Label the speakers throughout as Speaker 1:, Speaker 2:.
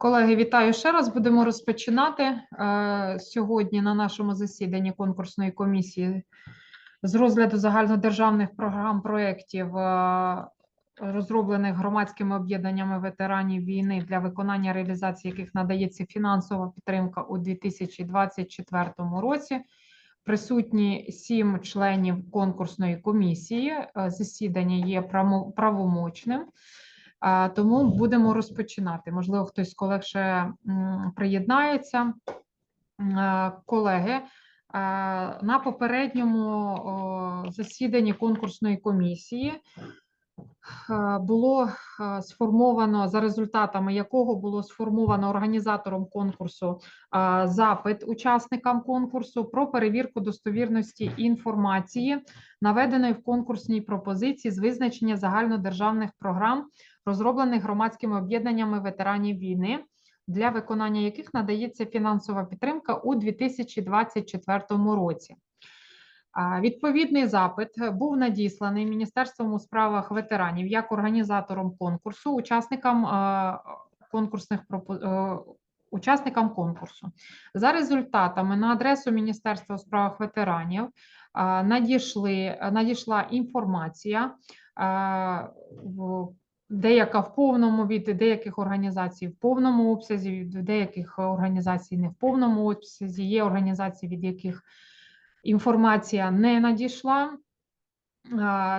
Speaker 1: Колеги, вітаю ще раз. Будемо розпочинати Е, сьогодні на нашому засіданні конкурсної комісії з розгляду загальнодержавних програм проєктів, е, розроблених громадськими об'єднаннями ветеранів війни для виконання реалізації яких надається фінансова підтримка у 2024 році. Присутні сім членів конкурсної комісії. Е, Засідання є правомочним. А, Тому будемо розпочинати. Можливо, хтось з колег ще приєднається. Е, Колеги, е, на попередньому засіданні конкурсної комісії е, було е, сформовано, за результатами якого було сформовано організатором конкурсу е, запит учасникам конкурсу про перевірку достовірності інформації, наведеної в конкурсній пропозиції з визначення загальнодержавних програм розроблених громадськими об'єднаннями ветеранів війни, для виконання яких надається фінансова підтримка у 2024 році. Відповідний запит був надісланий Міністерством у справах ветеранів як організатором конкурсу, учасникам конкурсних е, учасникам конкурсу. За результатами на адресу Міністерства у справах ветеранів надійшли, надійшла інформація деяка в повному від деяких організацій в повному обсязі, від деяких організацій не в повному обсязі. Є організації, від яких інформація не надійшла.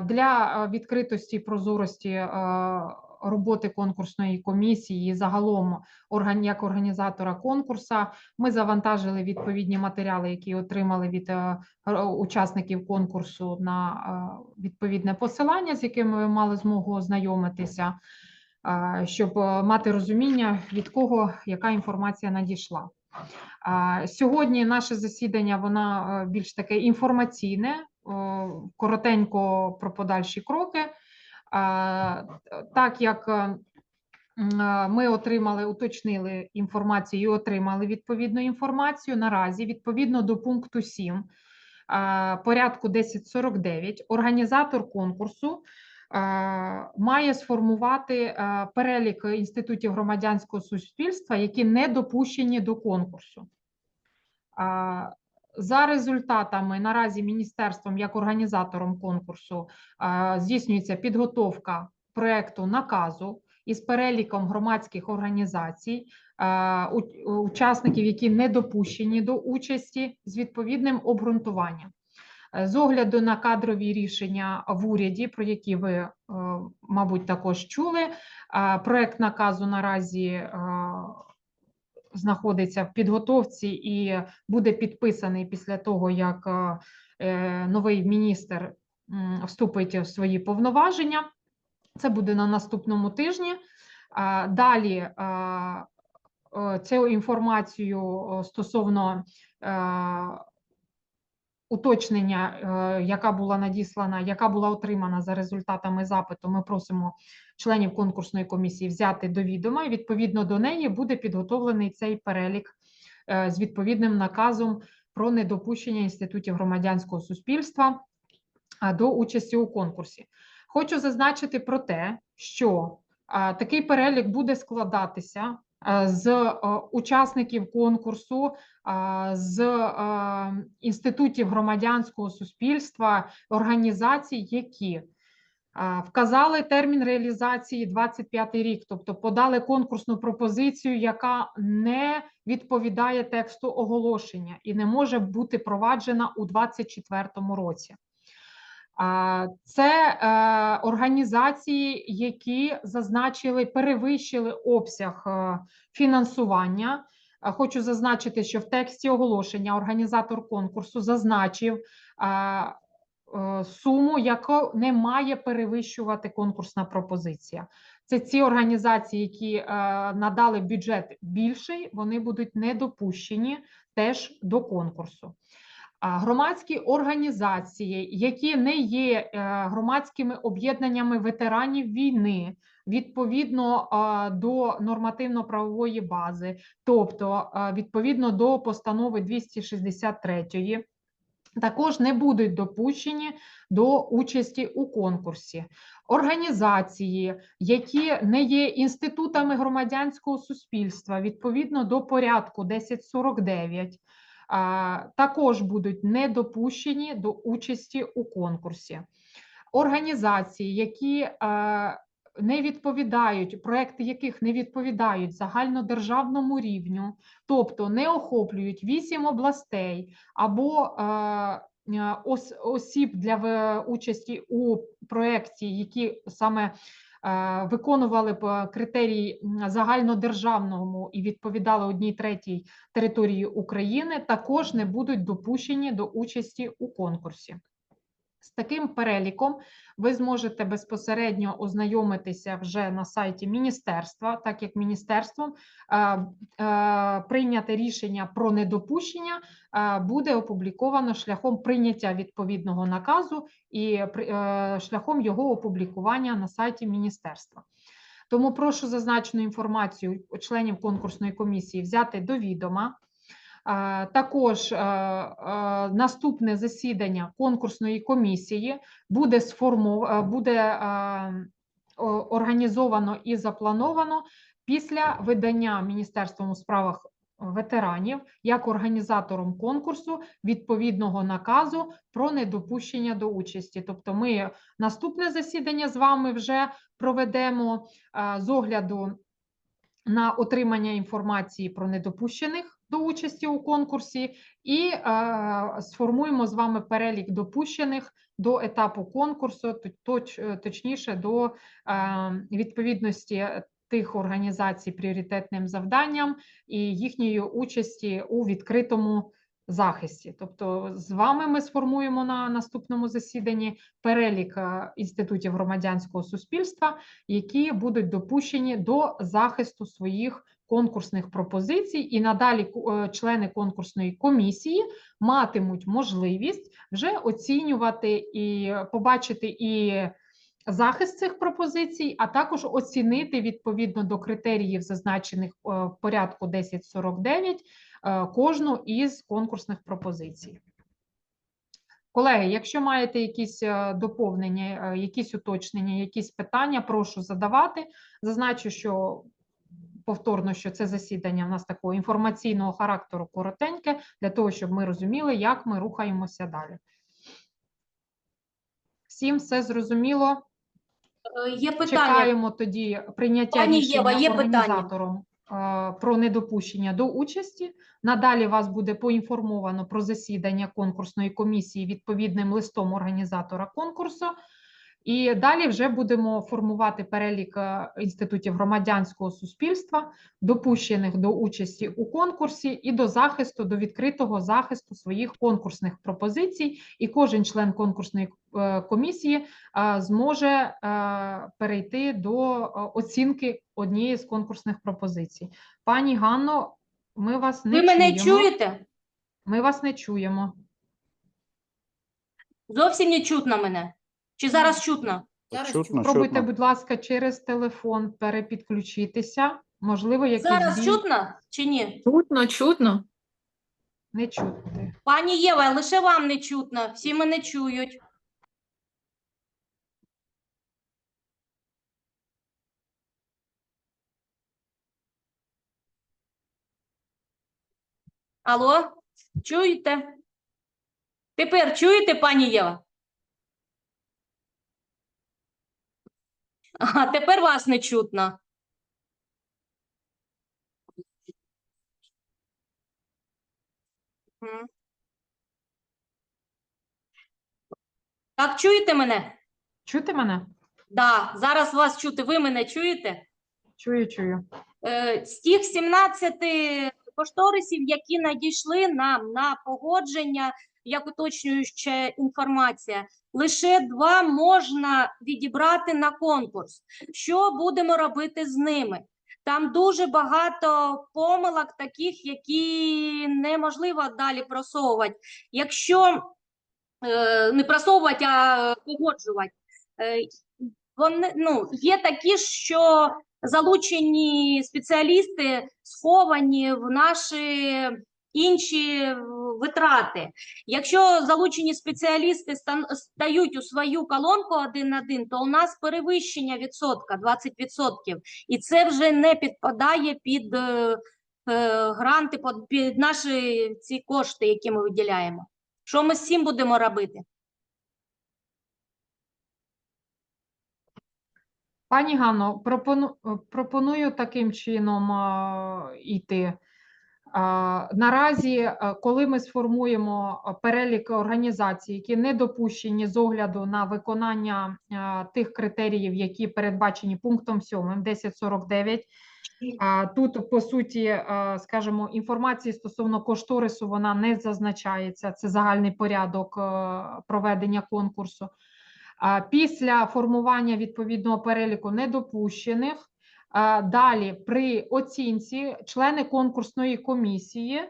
Speaker 1: Для відкритості і прозорості роботи конкурсної комісії загалом орган- як організатора конкурсу ми завантажили відповідні матеріали, які отримали від е, учасників конкурсу на е, відповідне посилання, з якими ви мали змогу ознайомитися, е, щоб мати розуміння, від кого яка інформація надійшла. Сьогодні наше засідання вона е, більш таке інформаційне, коротенько про подальші кроки. Так як е, е, ми отримали, уточнили інформацію і отримали відповідну інформацію, наразі відповідно до пункту 7 а, порядку 1049 організатор конкурсу е, має сформувати е, перелік інститутів громадянського суспільства, які не допущені до конкурсу. За результатами наразі міністерством як організатором конкурсу здійснюється підготовка проекту наказу із переліком громадських організацій, учасників, які не допущені до участі, з відповідним обґрунтуванням. Е, З огляду на кадрові рішення в уряді, про які ви, е, мабуть, також чули, проект наказу наразі е, знаходиться в підготовці і буде підписаний після того, як е, е, новий міністр вступить в свої повноваження. Це буде на наступному тижні. Далі е, е, цю інформацію стосовно уточнення, е, яка була надіслана, яка була отримана за результатами запиту, ми просимо членів конкурсної комісії взяти до відома. І відповідно до неї буде підготовлений цей перелік е, з відповідним наказом про недопущення інститутів громадянського суспільства до участі у конкурсі. Хочу зазначити про те, що такий перелік буде складатися з е, учасників конкурсу, з е, інститутів громадянського суспільства, організацій, які вказали термін реалізації 25 рік, тобто подали конкурсну пропозицію, яка не відповідає тексту оголошення і не може бути проваджена у 2024 році. Це е, організації, які зазначили, перевищили обсяг е, фінансування. Е, Хочу зазначити, що в тексті оголошення організатор конкурсу зазначив суму, яку не має перевищувати конкурсна пропозиція. Це ці організації, які надали бюджет більший, вони будуть не допущені теж до конкурсу. Громадські організації, які не є е, громадськими об'єднаннями ветеранів війни, відповідно до нормативно-правової бази, тобто відповідно до постанови 263 також не будуть допущені до участі у конкурсі. Організації, які не є інститутами громадянського суспільства відповідно до порядку 1049, а, також будуть не допущені до участі у конкурсі. Організації, які не відповідають, проекти яких не відповідають загальнодержавному рівню, тобто не охоплюють вісім областей або ос- осіб для участі у проєкті, які саме виконували б критерії м, загальнодержавному і відповідали одній третій території України, також не будуть допущені до участі у конкурсі. З таким переліком ви зможете безпосередньо ознайомитися вже на сайті міністерства, так як міністерством е, е, прийняте рішення про недопущення е, буде опубліковано шляхом прийняття відповідного наказу і шляхом його опублікування на сайті міністерства. Тому прошу зазначену інформацію членів конкурсної комісії взяти до відома. Також наступне засідання конкурсної комісії буде сформовано, буде організовано і заплановано після видання Міністерством у справах ветеранів як організатором конкурсу відповідного наказу про недопущення до участі. Тобто, ми наступне засідання з вами вже проведемо з огляду на отримання інформації про недопущених до участі у конкурсі, і е, сформуємо з вами перелік допущених до етапу конкурсу, точ, е, точніше до е, відповідності тих організацій пріоритетним завданням і їхньої участі у відкритому захисті. Тобто, з вами ми сформуємо на наступному засіданні перелік е, інститутів громадянського суспільства, які будуть допущені до захисту своїх конкурсних пропозицій, і надалі е, члени конкурсної комісії матимуть можливість вже оцінювати і побачити і захист цих пропозицій, а також оцінити відповідно до критеріїв, зазначених е, в порядку 1049, е, кожну із конкурсних пропозицій. Колеги, якщо маєте якісь е, доповнення, е, якісь уточнення, якісь питання, прошу задавати. Зазначу, що повторно, що це засідання в нас такого інформаційного характеру коротеньке, для того, щоб ми розуміли, як ми рухаємося далі. Всім все зрозуміло.
Speaker 2: Е, Є питання.
Speaker 1: Чекаємо тоді прийняття
Speaker 2: Пані
Speaker 1: рішення
Speaker 2: Єва, є
Speaker 1: організатором е, про недопущення до участі. Надалі вас буде поінформовано про засідання конкурсної комісії відповідним листом організатора конкурсу. І далі вже будемо формувати перелік е, інститутів громадянського суспільства, допущених до участі у конкурсі і до захисту, до відкритого захисту своїх конкурсних пропозицій. І кожен член конкурсної е, комісії е, зможе перейти до оцінки однієї з конкурсних пропозицій. Пані Ганно, ми вас не
Speaker 2: Ви мене чуєте?
Speaker 1: Ми вас не чуємо.
Speaker 2: Зовсім не чутно мене. Чи зараз чутно?
Speaker 3: Чутно,
Speaker 1: Спробуйте,
Speaker 3: чутно.
Speaker 1: будь ласка, через телефон перепідключитися. Можливо, якийсь
Speaker 2: Зараз
Speaker 1: збій.
Speaker 2: чутно чи ні?
Speaker 4: Чутно, чутно.
Speaker 1: не чути.
Speaker 2: Пані Єва, лише вам не чутно. Всі мене чують. Алло, чуєте? Тепер чуєте, пані Єва? Ага, тепер вас не чутно. Так, чуєте мене?
Speaker 1: Чути мене?
Speaker 2: Да, зараз вас чути. Ви мене чуєте?
Speaker 1: Чую, чую.
Speaker 2: Е, з тих 17 кошторисів, які надійшли нам на погодження, як уточнююча інформація, лише два можна відібрати на конкурс. Що будемо робити з ними? Там дуже багато помилок, таких, які неможливо далі просовувати. Якщо е, не просовувати, а погоджувати. Е, вони, ну, є такі, що залучені спеціалісти сховані в наші інші е, витрати. Якщо залучені спеціалісти стають у свою колонку один на один, то у нас перевищення відсотка 20%. І це вже не підпадає під е, е, гранти, під- наші ці кошти, які ми виділяємо. Що ми з цим будемо робити?
Speaker 1: Пані Ганно, пропону, е, пропоную таким чином а, йти. Наразі, е, коли ми сформуємо е, перелік організацій, які не допущені з огляду на виконання е, тих критеріїв, які передбачені пунктом 7 1049, а, Тут, по суті, скажімо, інформації стосовно кошторису вона не зазначається. Це загальний порядок проведення конкурсу. Після формування відповідного переліку недопущених. А, Далі при оцінці члени конкурсної комісії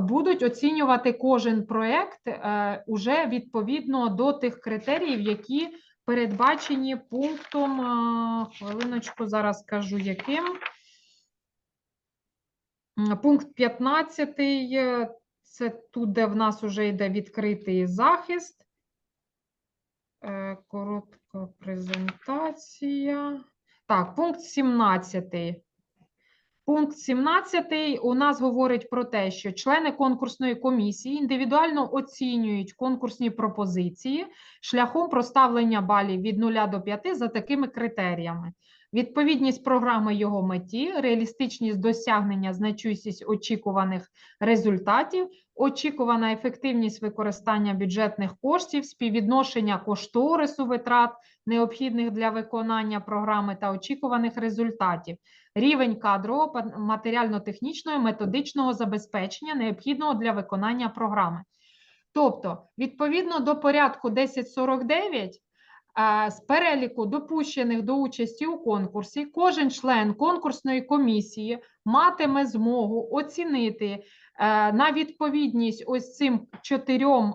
Speaker 1: будуть оцінювати кожен проект е, уже відповідно до тих критеріїв, які передбачені пунктом. е, Хвилиночку, зараз скажу яким. Пункт 15 е, це тут, де в нас вже йде відкритий захист. Е, Коротка презентація. Так, пункт 17. Пункт 17 у нас говорить про те, що члени конкурсної комісії індивідуально оцінюють конкурсні пропозиції шляхом проставлення балів від 0 до 5 за такими критеріями. Відповідність програми його меті, реалістичність досягнення значущість очікуваних результатів, очікувана ефективність використання бюджетних коштів, співвідношення кошторису витрат, необхідних для виконання програми та очікуваних результатів, рівень кадрового, матеріально-технічного, методичного забезпечення, необхідного для виконання програми. Тобто, відповідно до порядку 1049, з переліку допущених до участі у конкурсі, кожен член конкурсної комісії матиме змогу оцінити е, на відповідність ось цим чотирьом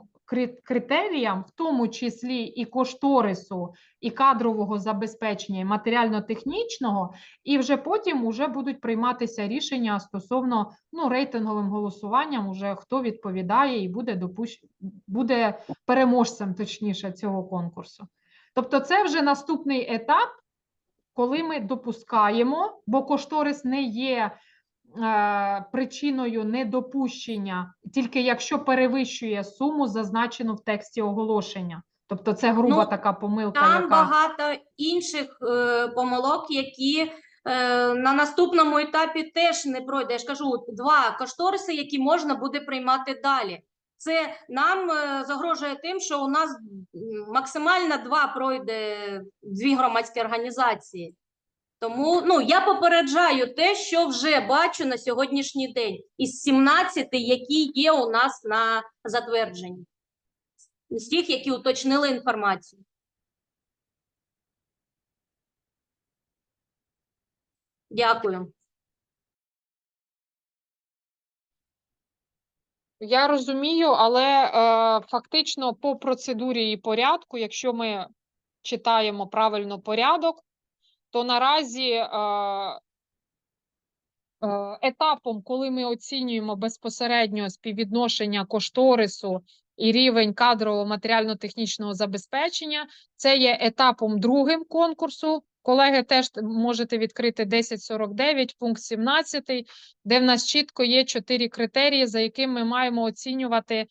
Speaker 1: критеріям, в тому числі і кошторису, і кадрового забезпечення, і матеріально-технічного, і вже потім уже будуть прийматися рішення стосовно ну, рейтинговим голосуванням, уже хто відповідає і буде допущ... буде переможцем, точніше, цього конкурсу. Тобто, це вже наступний етап, коли ми допускаємо, бо кошторис не є причиною недопущення, тільки якщо перевищує суму, зазначену в тексті оголошення. Тобто, це груба
Speaker 2: Ну,
Speaker 1: така помилка,
Speaker 2: Там
Speaker 1: яка
Speaker 2: багато інших е, помилок, які е, на наступному етапі теж не пройде. Я ж кажу, два кошториси, які можна буде приймати далі. Це нам е, загрожує тим, що у нас максимально два пройде дві громадські організації. Тому ну, я попереджаю те, що вже бачу на сьогоднішній день із 17, які є у нас на затвердженні. З тих, які уточнили інформацію. Дякую.
Speaker 1: Я розумію, але е, фактично по процедурі і порядку, якщо ми читаємо правильно порядок, то наразі е, е, етапом, коли ми оцінюємо безпосередньо співвідношення кошторису і рівень кадрового матеріально-технічного забезпечення, це є етапом другим конкурсу. Колеги, теж можете відкрити 1049, пункт 17, де в нас чітко є чотири критерії, за якими ми маємо оцінювати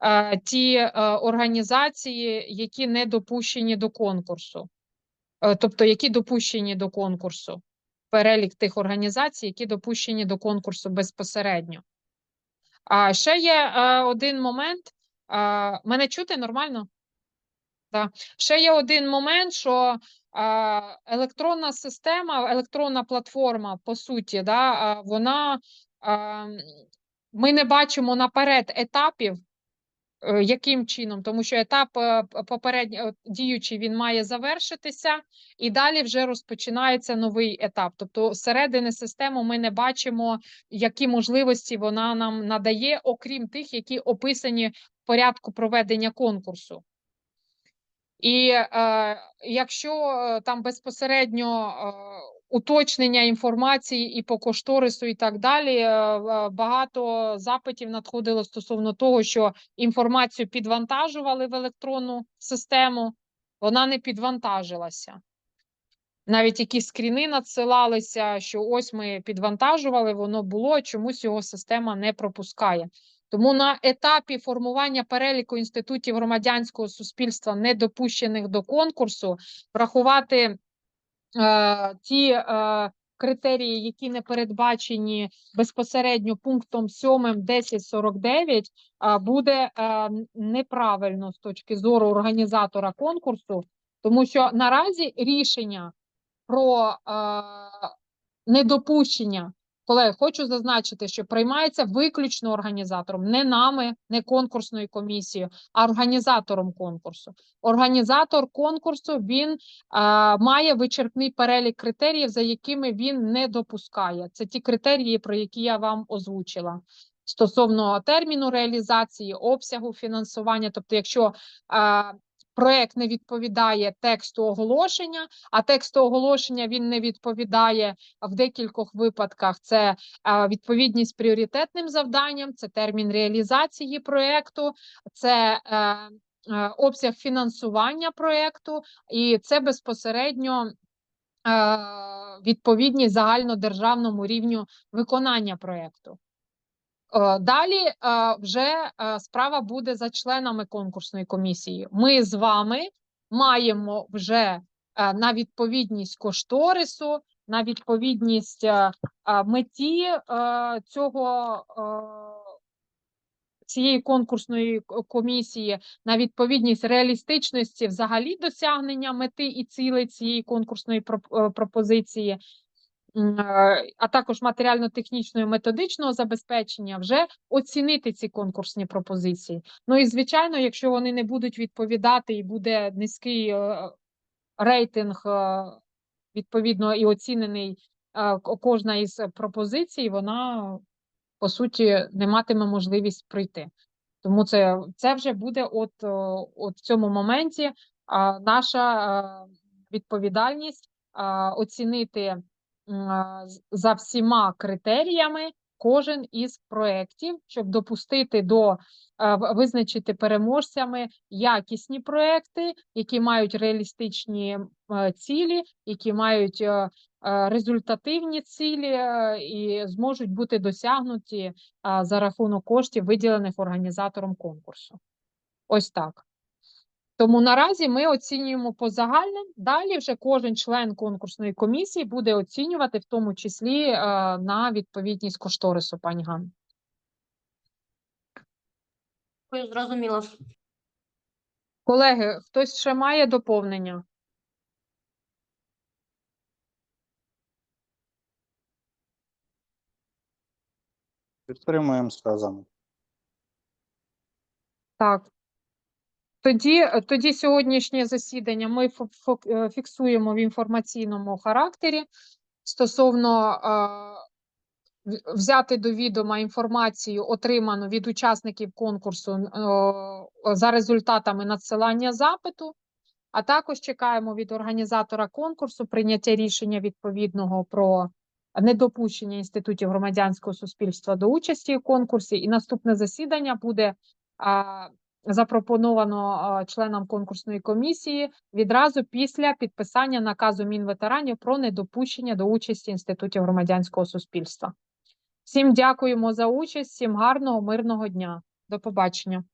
Speaker 1: е, ті е, організації, які не допущені до конкурсу. Е, тобто, які допущені до конкурсу. Перелік тих організацій, які допущені до конкурсу безпосередньо. А ще є е, один момент. Е, мене чути нормально? Так. Ще є один момент, що електронна система, електронна платформа, по суті, да, вона е, ми не бачимо наперед етапів, яким чином, тому що етап е, попередньо е, діючий він має завершитися, і далі вже розпочинається новий етап. Тобто, зсередини системи ми не бачимо, які можливості вона нам надає, окрім тих, які описані в порядку проведення конкурсу. І е, якщо е, там безпосередньо е, уточнення інформації і по кошторису, і так далі. Е, Багато запитів надходило стосовно того, що інформацію підвантажували в електронну систему, вона не підвантажилася. Навіть якісь скріни надсилалися, що ось ми підвантажували, воно було, чомусь його система не пропускає. Тому на етапі формування переліку інститутів громадянського суспільства, не допущених до конкурсу, врахувати ті е, критерії, які не передбачені безпосередньо пунктом 7 1049, е, буде е, неправильно з точки зору організатора конкурсу, тому що наразі рішення про е, недопущення. Колеги, хочу зазначити, що приймається виключно організатором, не нами, не конкурсною комісією, а організатором конкурсу. Організатор конкурсу він е, має вичерпний перелік критеріїв, за якими він не допускає. Це ті критерії, про які я вам озвучила. Стосовно терміну реалізації, обсягу фінансування, тобто, якщо е, проект не відповідає тексту оголошення, а тексту оголошення він не відповідає в декількох випадках. Це е, відповідність пріоритетним завданням, це термін реалізації проекту, це е, е, обсяг фінансування проекту, і це безпосередньо. Відповідність загальнодержавному рівню виконання проекту. Е, Далі е, вже е, справа буде за членами конкурсної комісії. Ми з вами маємо вже на відповідність кошторису, на відповідність меті цього цієї конкурсної комісії, на відповідність реалістичності взагалі досягнення мети і цілей цієї конкурсної пропозиції а також матеріально-технічного і методичного забезпечення, вже оцінити ці конкурсні пропозиції. Ну і звичайно, якщо вони не будуть відповідати і буде низький е, рейтинг, е, відповідно, і оцінений е, кожна із пропозицій, вона по суті не матиме можливість прийти. Тому це, це вже буде от, е, от в цьому моменті наша е, відповідальність оцінити за всіма критеріями кожен із проєктів, щоб допустити до визначити переможцями якісні проекти, які мають реалістичні цілі, які мають е, е, результативні цілі е, і зможуть бути досягнуті за рахунок коштів, виділених організатором конкурсу. Ось так. Тому наразі ми оцінюємо по загальним. Далі вже кожен член конкурсної комісії буде оцінювати, в тому числі е, на відповідність кошторису, пані Ганна.
Speaker 2: Дякую, Зрозуміло.
Speaker 1: Колеги, хтось ще має доповнення?
Speaker 3: Підтримуємо сказане.
Speaker 1: Так. Тоді, тоді сьогоднішнє засідання ми е, фіксуємо в інформаційному характері стосовно е, взяти до відома інформацію, отриману від учасників конкурсу е, за результатами надсилання запиту, а також чекаємо від організатора конкурсу прийняття рішення відповідного про недопущення інститутів громадянського суспільства до участі у конкурсі. І наступне засідання буде а, запропоновано членам конкурсної комісії відразу після підписання наказу Мінветеранів про недопущення до участі інститутів громадянського суспільства. Всім дякуємо за участь, всім гарного, мирного дня. До побачення.